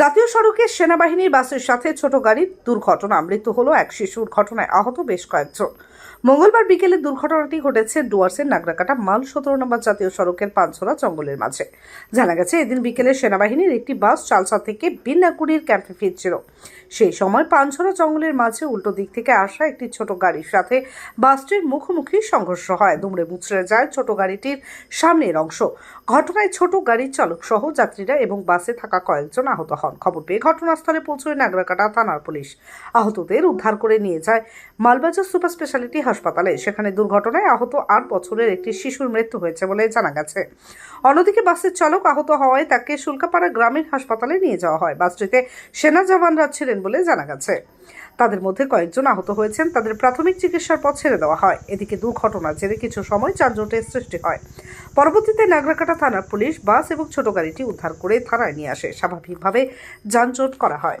জাতীয় সড়কে সেনাবাহিনীর বাসের সাথে ছোট গাড়ির দুর্ঘটনা, মৃত্যু হলো এক শিশুর ঘটনায় আহত বেশ কয়েকজন। মঙ্গলবার বিকেলে দুর্ঘটনাটি ঘটেছে ডুয়ার্সের নাগরাকাটা মাল সতেরো নম্বর জাতীয় সড়কের পাঁচছড়া জঙ্গলের মাঝে। জানা গেছে, এদিন বিকেলে সেনাবাহিনীর একটি বাস চালসা থেকে বিন্নাকুড়ির ক্যাম্পে ফিরছিল। সেই সময় পাঁচছড়া জঙ্গলের মাঝে উল্টো দিক থেকে আসা একটি ছোট গাড়ির সাথে বাসটির মুখোমুখি সংঘর্ষ হয়। দুমড়ে মুচড়ে যায় ছোট গাড়িটির সামনের অংশ। ঘটনায় ছোট গাড়ির চালক সহ যাত্রীরা এবং বাসে থাকা কয়েকজন আহত হন। খবর পেয়ে ঘটনাস্থলে পৌঁছয় নাগরাকাটা থানার পুলিশ। আহতদের উদ্ধার করে নিয়ে যায় মালবাজার সুপার স্পেশালিটি হাসপাতালে। সেখানে দুর্ঘটনায় আহত আট বছরের একটি শিশুর মৃত্যু হয়েছে বলে জানা গেছে। অন্যদিকে বাসের চালক আহত হওয়ায় তাকে শুল্কাপাড়া গ্রামীণ হাসপাতালে নিয়ে যাওয়া হয়। বাসটিতে সেনা জওয়ানরা ছিলেন বলে জানা গেছে। তাদের মধ্যে কয়েকজন আহত হয়েছেন। তাদের প্রাথমিক চিকিৎসার পর ছেড়ে দেওয়া হয়। এদিকে দুর্ঘটনার জেরে কিছু সময় যানজটের সৃষ্টি হয়। পরবর্তীতে নাগরাকাটা থানার পুলিশ বাস এবং ছোট গাড়িটি উদ্ধার করে থানায় নিয়ে আসে। স্বাভাবিকভাবে যানজট করা হয়।